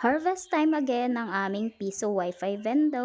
Harvest time again ng aming piso wifi vendo.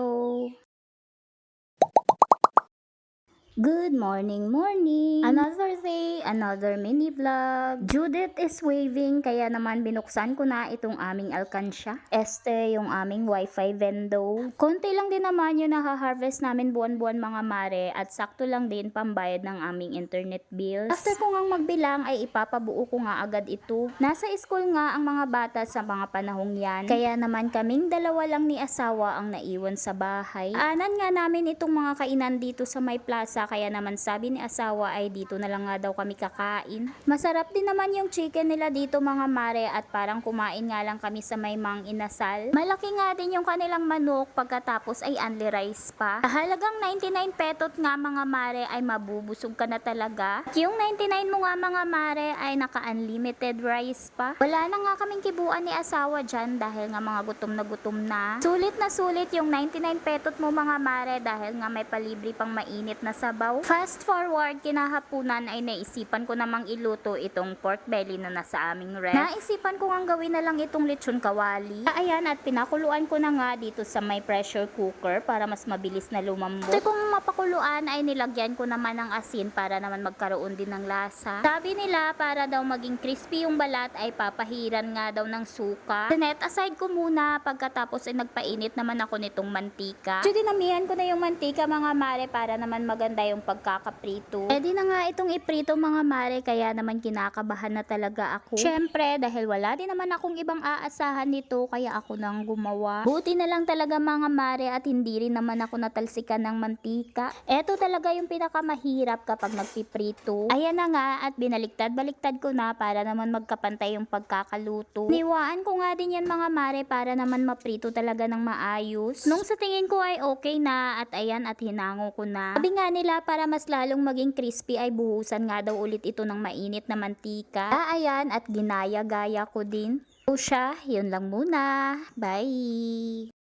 Good morning, morning! Another day, another mini vlog. Judith is waving, kaya naman binuksan ko na itong aming alkansya. Este, yung aming wifi vendo. Konti lang din naman yung naha-harvest namin buwan-buwan mga mare at sakto lang din pambayad ng aming internet bills. After ko ngang magbilang ay ipapabuo ko nga agad ito. Nasa school nga ang mga bata sa mga panahong yan. Kaya naman kaming dalawa lang ni asawa ang naiwan sa bahay. Anan nga namin itong mga kainan dito sa may plaza kaya naman sabi ni asawa ay dito na lang nga daw kami kakain. Masarap din naman yung chicken nila dito mga mare at parang kumain nga lang kami sa may mang inasal. Malaki nga din yung kanilang manok pagkatapos ay only rice pa. Halagang 99 petot nga mga mare ay mabubusog ka na talaga. At yung 99 mo nga mga mare ay naka-unlimited rice pa. Wala na nga kaming kibuan ni asawa dyan dahil nga mga gutom na gutom na. Sulit na sulit yung 99 petot mo mga mare dahil nga may palibre pang mainit na sabaw. Fast forward, kinahapunan ay naisipan ko namang iluto itong pork belly na nasa aming ref. Naisipan ko nga gawin na lang itong lechon kawali. Ayan at pinakuluan ko na nga dito sa may pressure cooker para mas mabilis na lumambot. Ito kung mapakuluan ay nilagyan ko naman ng asin para naman magkaroon din ng lasa. Sabi nila para daw maging crispy yung balat ay papahiran nga daw ng suka. Sinet aside ko muna pagkatapos ay nagpainit naman ako nitong mantika. So dinamihan ko na yung mantika mga mare para naman maganda yung pagkakaprito. Di na nga itong iprito mga mare kaya naman kinakabahan na talaga ako. Syempre dahil wala din naman akong ibang aasahan nito kaya ako nang gumawa. Buti na lang talaga mga mare at hindi rin naman ako natalsikan ng mantika. Eto talaga yung pinakamahirap kapag nagpiprito. Ayan na nga at binaliktad-baliktad ko na para naman magkapantay yung pagkakaluto. Niwaan ko nga din yan mga mare para naman maprito talaga ng maayos. Nung sa tingin ko ay okay na at ayan at hinango ko na. Sabi nga nila para mas lalong maging crispy ay buhusan nga daw ulit ito ng mainit na mantika. Ayan at ginaya-gaya ko din. O siya, yun lang muna. Bye!